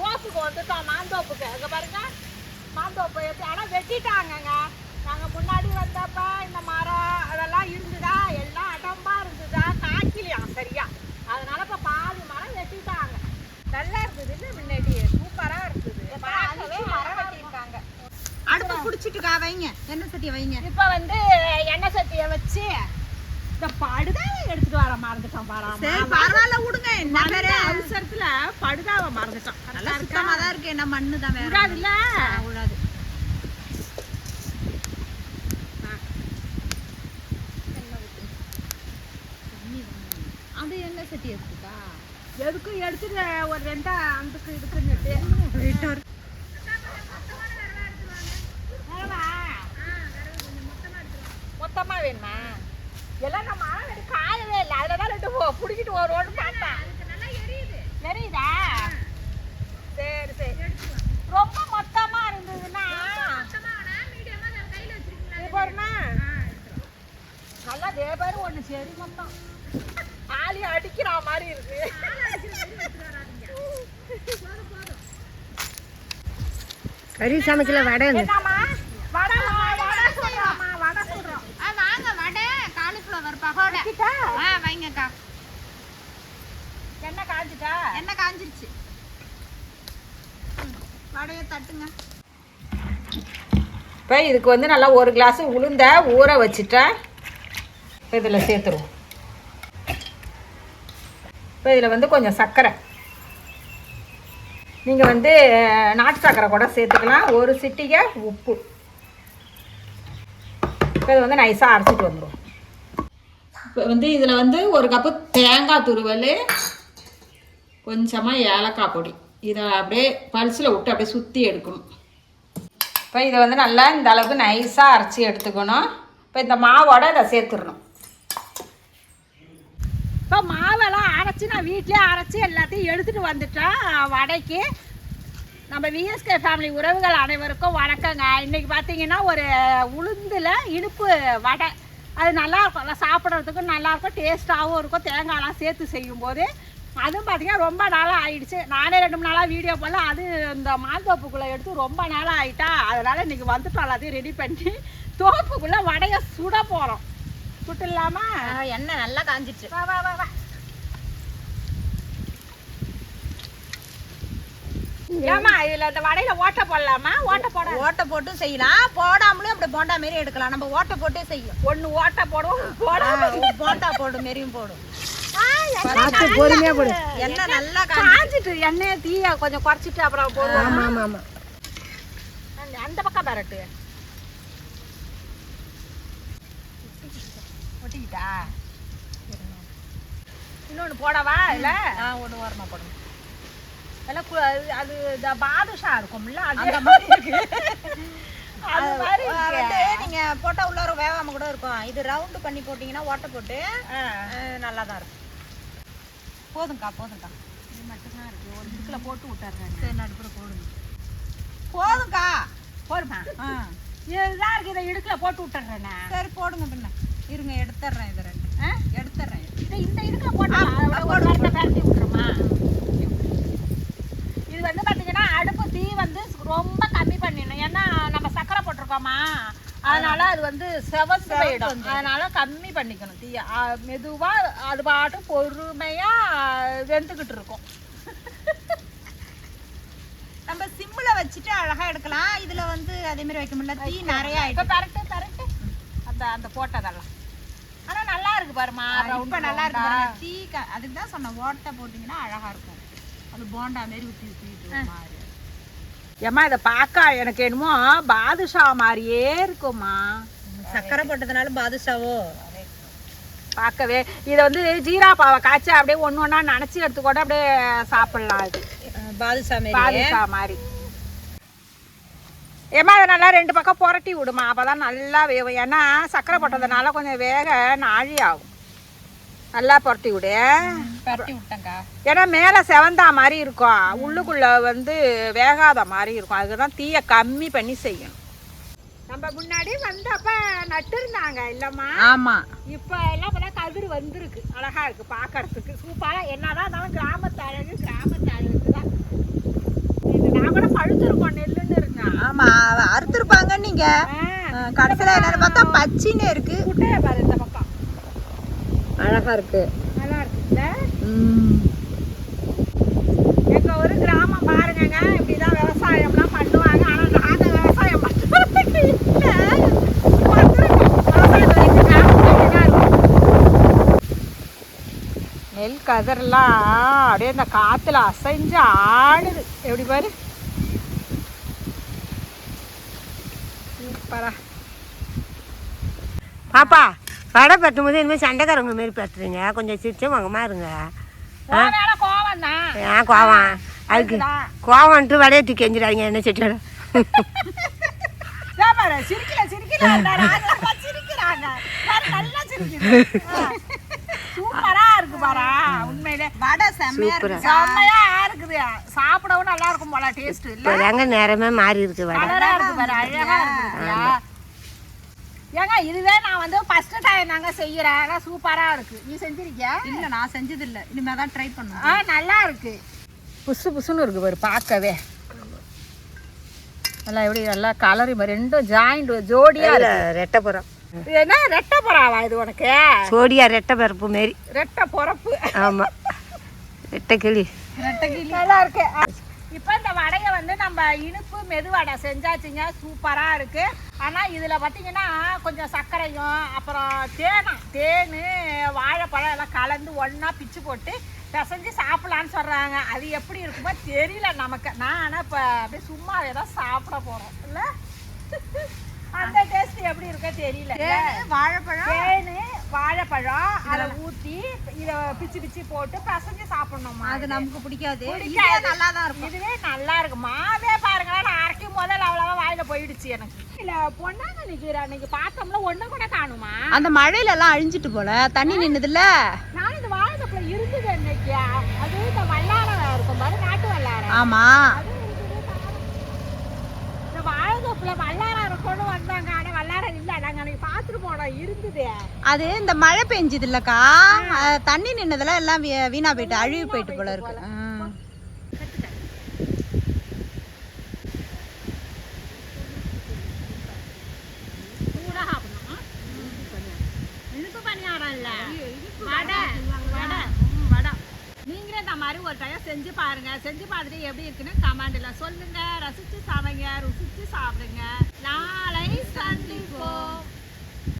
தோப்புக்கு வந்துட்டோம் மாந்தோப்புக்கு. அங்கே பாருங்க. மாந்தோப்பு எப்படி ஆனால் வெட்டிட்டாங்கங்க. நாங்கள் முன்னாடி வந்தப்ப இந்த மரம் அதெல்லாம் இருந்துதா? எல்லாம் அடம்பா இருந்துதா? காய்க்கலையாம் சரியா? அதனால இப்போ பாதி மரம் வெட்டிட்டாங்க. நல்லா இருந்தது இல்லை முன்னாடி? சூப்பராக இருந்தது மரம் வெட்டிட்டாங்க அடுப்பு குடிச்சிட்டுக்கா வைங்க. எண்ணெய் சட்டியை வைங்க. இப்போ வந்து எண்ணெய் சட்டியை வச்சு இந்த வர மறந்துட்டோம் சரி பரவாயில்ல விடுங்க. என்ன வேற அவசரத்துல படுதாவை மறந்துட்டோம். நல்லா சுத்தமா தான் இருக்கு. என்ன மண்ணு தான் வேற. விடாதுல்ல ஆ, விடாது அது எண்ணெய் சட்டி இருக்குக்கா எதுக்கும் எடுத்துட்டு ஒரு ரெண்டா அந்துக்கு இதுக்குன்னுட்டு வேணுமா? மொத்தமா வேணுமா? எல்லாம் நம்ம ஆல்ரெடி காயவே இல்லை அதில் தான் பிடிக்கிட்டு ஒரு ரோடு பார்த்தேன் எரியுதா சரி சரி. ரொம்ப மொத்தமா இருந்ததுன்னா இது பாருமா நல்லா அதே பேர் ஒன்று சரி மொத்தம். ஆளி அடிக்கிற மாதிரி இருக்கு. கறி சமைக்கல வடை என்னம்மா? வடை வடை சொல்றோம்மா வடை சொல்றோம். ஆ வாங்க வடை காலிஃப்ளவர் பகோடா. ஆ வைங்கக்கா. காஞ்சிட்டா? எண்ணெய் காஞ்சிருச்சு? வடையை தட்டுங்க. இப்போ இதுக்கு வந்து நல்லா ஒரு கிளாஸ் உளுந்த ஊற வச்சுட்டேன் இப்போ இதில் சேர்த்துருவோம். இப்போ இதில் வந்து கொஞ்சம் சர்க்கரை. நீங்கள் வந்து நாட்டு சர்க்கரை கூட சேர்த்துக்கலாம். ஒரு சிட்டிகை உப்பு. இப்போ இது வந்து நைஸாக அரைச்சிட்டு வந்துடும் இப்போ வந்து இதில் வந்து ஒரு கப்பு தேங்காய் துருவல் கொஞ்சமாக ஏலக்காய் பொடி. இதை அப்படியே பல்ஸில் விட்டு அப்படியே சுற்றி எடுக்கணும். இப்போ இதை வந்து நல்லா இந்த அளவுக்கு நைஸாக அரைச்சி எடுத்துக்கணும். இப்போ இந்த மாவோட இதை சேர்த்துடணும். இப்போ மாவெல்லாம் அரைச்சி நான் வீட்டிலே அரைச்சி எல்லாத்தையும் எடுத்துகிட்டு வந்துட்டேன் வடைக்கு. நம்ம விஎஸ்கே ஃபேமிலி உறவுகள் அனைவருக்கும் வணக்கங்க. இன்றைக்கி பார்த்தீங்கன்னா ஒரு உளுந்தில் இனிப்பு வடை. அது நல்லா இருக்கும். நல்லா சாப்பிட்றதுக்கும் நல்லாயிருக்கும் டேஸ்ட்டாகவும் இருக்கும். தேங்காய்லாம் சேர்த்து செய்யும்போது அதுவும் பார்த்தீங்கன்னா ரொம்ப நாளாக ஆயிடுச்சு. நானே ரெண்டு மூணு நாளாக வீடியோ போடல. அது இந்த மாந்தோப்புக்குள்ளே எடுத்து ரொம்ப நாளாக ஆயிட்டா. அதனால் இன்றைக்கி வந்துட்டோம் எல்லாத்தையும் ரெடி பண்ணி தோப்புக்குள்ளே வடையை சுட போகிறோம் சுட்டுலாமா எண்ணெய் நல்லா காஞ்சிருச்சு வா வா வா ஏமா இதுல இந்த வடையில ஓட்டை போடலாமா? ஓட்டை போட. ஓட்டை போட்டும் செய்யலாம். போடாமலும் அப்படி போண்டா மாரி எடுக்கலாம். நம்ம ஓட்டை போட்டே செய்யும். ஒண்ணு ஓட்டை போடுவோம் போட ஆ, போண்டா போடும் மாரியும் போடும். பார்த்து பொறுமையா போடு எண்ணெய் நல்லா காஞ்சி காஞ்சிட்டு எண்ணெயை தீய கொஞ்சம் குறைச்சிட்டு அப்புறம் போடுவோம் ஆமா ஆமா ஆமா. அந்த- அந்த பக்கம் பரட்டு ஒட்டிக்கிட்டா? இன்னொன்னு போடவா இல்ல ஆ ஒன்று ஓரமாக போடும் எல்லாம் அது- அது இந்த பாதுஷா இருக்கும்ல அந்த மாதிரி இருக்கு. அது மாதிரி வந்து இருக்கு. நீங்க போட்டா உள்ளார கூட இருக்கும். இது ரவுண்டு பண்ணி போட்டீங்கன்னா ஓட்டை போட்டு. நல்லா தான் இருக்கும். போதும்க்கா போதும்க்கா. இது மட்டும்தான் இருக்கு. ஒரு இதுக்குள்ள போட்டு விட்டுறேன். சரி நடுப்புற போடுங்க. போதும்க்கா. போடுமா ஆ. இதுதான் இருக்கு இதை இடுக்குல போட்டு விட்டுறேன். சரி போடுங்க பின்ன. இருங்க எடுத்துட்றேன் இது ரெண்டு. எடுத்துட்றேன் இதை. இந்த இதுக்குல போட்டு ஒரு வாரத்தை பரட்டி விட்டுருமா? இது வந்து பார்த்தீங்கன்னா அடுப்பு தீ வந்து ரொம்ப கம்மி பண்ணிடணும். ஏன்னா நம்ம சக்கரை போட்டிருக்கோமா? அதனால அது வந்து செவந்து போயிடும். அதனால கம்மி பண்ணிக்கணும் தீய. மெதுவா அது பாட்டு பொறுமையா வெந்துக்கிட்டு இருக்கும். நம்ம சிம்ல வச்சுட்டு அழகா எடுக்கலாம். இதுல வந்து அதே மாதிரி வைக்க முடியல. தீ நிறைய இப்போ பரட்டு பரட்டு. அந்த அந்த போட்டதெல்லாம். ஆனா நல்லா இருக்கு பாருமா இப்ப நல்லா இருக்கு. தீ க- அதுக்கு தான் சொன்னேன் ஓட்டை போட்டீங்கன்னா அழகா இருக்கும். அது போண்டா ஊத்திட்டு ஒரு மாதிரி. ஏம்மா இதை பார்க்க எனக்கு என்னமோ பாதுஷா மாதிரியே இருக்குமா சக்கரை போட்டதுனால பாதுஷாவோ? பார்க்கவே. இதை வந்து ஜீரா பாவை காய்ச்சி அப்படியே ஒன்று ஒன்றா நினச்சி எடுத்துக்கூட அப்படியே சாப்பிடலாம் அது. பாதுஷா பாதுஷா மாதிரி. ஏம்மா அதை நல்லா ரெண்டு பக்கம் புரட்டி விடுமா. அப்போ தான் நல்லா வேகும் ஏன்னா சக்கரை போட்டதுனால கொஞ்சம் வேக நாழி ஆகும். நல்லா புரட்டி விடு. ஏன்னா மேலே செவந்தா மாதிரி இருக்கும். உள்ளுக்குள்ள வந்து வேகாத மாதிரி இருக்கும். அதுக்கு தான் தீயை கம்மி பண்ணி செய்யணும். நம்ம முன்னாடி வந்தப்ப நட்டு இருந்தாங்க இல்லம்மா? ஆமா. இப்போ எல்லாம் இப்போதான் கதிர் வந்திருக்கு. அழகா இருக்கு பார்க்கறதுக்கு சூப்பராக என்னதான் இருந்தாலும் கிராமத்து அழகு கிராமத்து அழகு தான். கூட பழுத்திருக்கும் நெல்லுன்னு இருங்க ஆமா அறுத்துருப்பாங்க நீங்க. கடைசியில என்னன்னு பார்த்தா பச்சின்னு இருக்கு. குட்டையை பாரு இந்த அழகா இருக்கு நல்லா இருக்குல்ல ம். எங்க ஒரு கிராமம் பாருங்கங்க இப்படிதான் விவசாயம்லாம் பண்ணுவாங்க. ஆனா நாங்க விவசாயம். நெல் கதிரெல்லாம் அப்படியே இந்த காத்துல அசைஞ்சு ஆடுது. எப்படி பாரு? சூப்பரா. பாப்பா வடை பட்டும் போது இனிமேல் சண்டைக்காரங்க மாரி பேசுறீங்க கொஞ்சம் சிரிச்ச மகமா இருங்க. தான். ஏன் கோவம். அதுக்கு கோவம்ட்டு வடையை தூக்கி எஞ்சிடாதீங்க என்ன ஆ. தாங்க நேரமே மாறி இருக்கு வடை. கலரா இருக்கு பாரு அழகா இருக்கு ஏங்க இதுவே நான் வந்து ஃபர்ஸ்ட் செய்யறேன். ஆனா சூப்பரா இருக்கு. நீ செஞ்சிருக்கியா? இல்ல நான் செஞ்சது இல்ல இனிமே தான் ட்ரை பண்ணுவேன் ஆ நல்லா இருக்கு. புசு புசுன்னு இருக்கு பாரு பார்க்கவே. நல்லா எப்படி நல்லா கலரி ரெண்டும் ஜாயிண்ட் ஜோடியா இல்ல, இருக்கு. ரெட்டை புறம் இது என்ன ரெட்டை இது உனக்கு? சோடியா ரெட்டை பருப்பு மாரி. ரெட்டை பொறப்பு. ஆமா. ரெட்டை கிளி. நல்லா இருக்கு. இப்போ இந்த வடையை வந்து நம்ம இனிப்பு மெதுவடை செஞ்சாச்சுங்க. சூப்பராக இருக்குது ஆனால் இதில் பார்த்தீங்கன்னா கொஞ்சம் சர்க்கரையும் அப்புறம் தேனம் தேன் வாழைப்பழம் எல்லாம் கலந்து ஒன்றா பிச்சு போட்டு பிசைஞ்சு சாப்பிடலான்னு சொல்கிறாங்க அது எப்படி இருக்குமோ தெரியல நமக்கு. நான் ஆனால் இப்போ அப்படியே சும்மாவே தான் சாப்பிட போகிறோம் இல்லை? அந்த டேஸ்ட் எப்படி இருக்கோ தெரியல. வாழைப்பழம் வாழைப்பழம் அதை ஊத்தி இத பிச்சு பிச்சு போட்டு பிசைஞ்சு சாப்பிடணுமா அது நமக்கு பிடிக்காது. நல்லா தான் இருக்கும். இதுவே நல்லா இருக்கு மாவே பாருங்களேன் நான் அரைக்கும் முதல்ல அவ்வளவா வாயில போயிடுச்சு எனக்கு. இல்ல பொண்ணாங்க நிக்கிற அன்னைக்கு பார்த்தோம்ல ஒண்ணு கூட காணுமா? அந்த மழையில எல்லாம் அழிஞ்சிட்டு போல தண்ணி நின்னுதுல நான் இந்த வாழைப்பழ இருந்தது அன்னைக்கு அது இந்த வல்லாரம் இருக்கும் பாரு நாட்டு வல்லாரம் ஆமா. அது இருக்குது, காணோம். இந்த வாழைப்பழ வல்லாரம் இருக்கும்னு வந்தாங்க ஆனா வல்லாரம் இல்ல நாங்க அன்னைக்கு பார்த்துட்டு போனோம் இருந்தது அது இந்த மழை பெஞ்சது இல்லக்கா தண்ணி நின்னதுல எல்லாம் வீணா போயிட்டு அழுகி போயிட்டு போல இருக்கு. நீங்களே இந்த மாதிரி ஒரு டைம் செஞ்சு பாருங்க. செஞ்சு பார்த்துட்டு எப்படி இருக்குன்னு கமெண்ட்ல சொல்லுங்க. ரசிச்சு சமைங்க ருசிச்சு சாப்பிடுங்க. நாளை சந்திப்போம்.